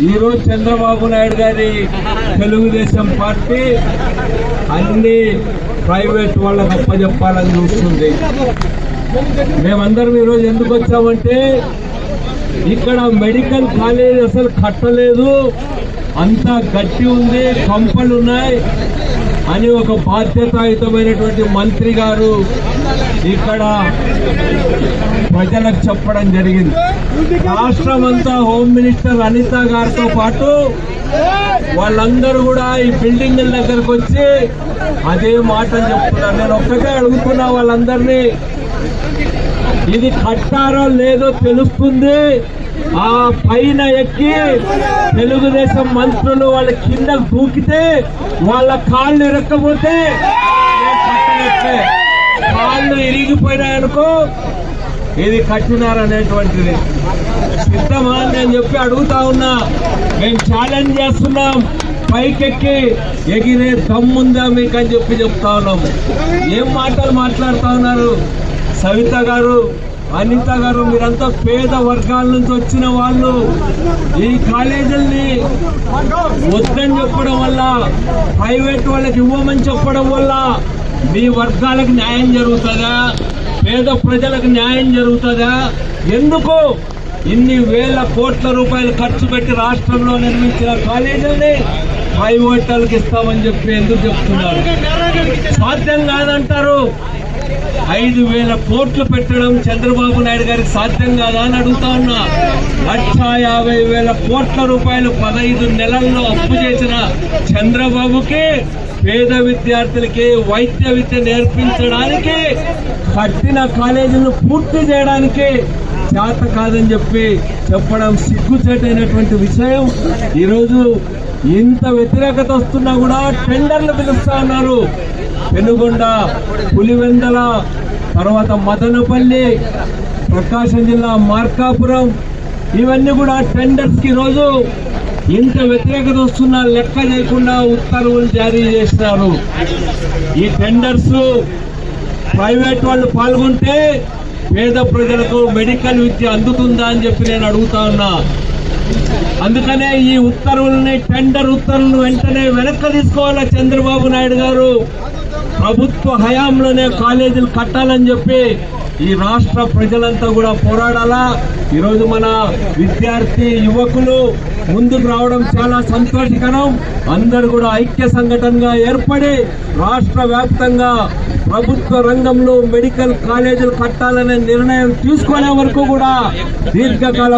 ఈరోజు చంద్రబాబు నాయుడు గారి తెలుగుదేశం పార్టీ అన్ని ప్రైవేట్ వాళ్ళకి అప్పచెప్పాలని చూస్తుంది. మేమందరం ఈరోజు ఎందుకు వచ్చామంటే ఇక్కడ మెడికల్ కాలేజ్ అసలు కట్టలేదు. అంతా గట్టి ఉంది కంపలు ఉన్నాయి. అని ఒక బాధ్యతాయుతమైనటువంటి మంత్రి గారు ఇక్కడ ప్రజలకు చెప్పడం జరిగింది. రాష్ట్రం అంతా హోమ్ మినిస్టర్ అనిత గారితో పాటు వాళ్ళందరూ కూడా ఈ బిల్డింగ్ దగ్గరకు వచ్చి అదే మాట చెప్తున్నారు. నేను ఒక్కటే అడుగుతున్నా వాళ్ళందరినీ ఇది కట్టారో లేదో తెలుస్తుంది. ఆ పైన ఎక్కి తెలుగుదేశం మంత్రులు వాళ్ళ కింద దూకితే వాళ్ళ కాళ్ళు ఇరక్కపోతే కాళ్ళు ఇరిగిపోయినాయనుకో ఇది కట్టినారనేటువంటిది సిద్ధమా అని నేను చెప్పి అడుగుతా ఉన్నా. మేము ఛాలెంజ్ చేస్తున్నాం. పైకెక్కి ఎగిరే దమ్ముందా మీకు అని చెప్పి చెప్తా ఉన్నాం. ఏం మాటలు మాట్లాడుతా ఉన్నారు? సవిత గారు అనిత గారు మీరంతా పేద వర్గాల నుంచి వచ్చిన వాళ్ళు. ఈ కాలేజీల్ని వద్దని చెప్పడం వల్ల ప్రైవేట్ వాళ్ళకి ఇవ్వమని చెప్పడం వల్ల మీ వర్గాలకు న్యాయం జరుగుతుందా? పేద ప్రజలకు న్యాయం జరుగుతుందా? ఎందుకు ఇన్ని వేల కోట్ల రూపాయలు ఖర్చు పెట్టి రాష్ట్రంలో నిర్మించిన కాలేజీల్ని ప్రైవేట్ వాళ్ళకి ఇస్తామని చెప్పి ఎందుకు చెప్తున్నారు? సాధ్యం కాదంటారు. ఐదు వేల కోట్లు పెట్టడం చంద్రబాబు నాయుడు గారికి సాధ్యం కాదా అని అడుగుతా ఉన్నా. లక్ష యాభై వేల కోట్ల రూపాయలు పదహైదు నెలల్లో అప్పు చేసిన చంద్రబాబుకి పేద విద్యార్థులకి వైద్య విద్య నేర్పించడానికి కట్టిన కాలేజీలను పూర్తి చేయడానికి చేత కాదని చెప్పి చెప్పడం సిగ్గుచేటైనటువంటి విషయం. ఈరోజు ఇంత వ్యతిరేకత వస్తున్నా కూడా టెండర్లు పిలుస్తా ఉన్నారు. పెనుగొండ పులివెందల తర్వాత మదనపల్లి ప్రకాశం జిల్లా మార్కాపురం ఇవన్నీ కూడా టెండర్స్కి రోజు ఇంత వ్యతిరేకత వస్తున్నా లెక్క చేయకుండా ఉత్తర్వులు జారీ చేస్తున్నారు ఈ టెండర్స్ ప్రైవేట్ వాళ్ళు పాల్గొంటే పేద ప్రజలకు మెడికల్ విద్య అందుతుందా అని చెప్పి నేను అడుగుతా ఉన్నా. అందుకనే ఈ ఉత్తర్వుల్ని టెండర్ ఉత్తర్వులను వెంటనే వెనక్కి తీసుకోవాలి చంద్రబాబు నాయుడు గారు? ప్రభుత్వ హయాంలోనే కాలేజీలు కట్టాలని చెప్పి ఈ రాష్ట్ర ప్రజలంతా కూడా పోరాడాలా? ఈరోజు మన విద్యార్థి యువకులు ముందుకు రావడం చాలా సంతోషకరం. అందరు కూడా ఐక్య సంఘటనగా ఏర్పడి రాష్ట్ర వ్యాప్తంగా ప్రభుత్వ రంగంలో మెడికల్ కాలేజీలు కట్టాలనే నిర్ణయం తీసుకునే వరకు కూడా దీర్ఘకాల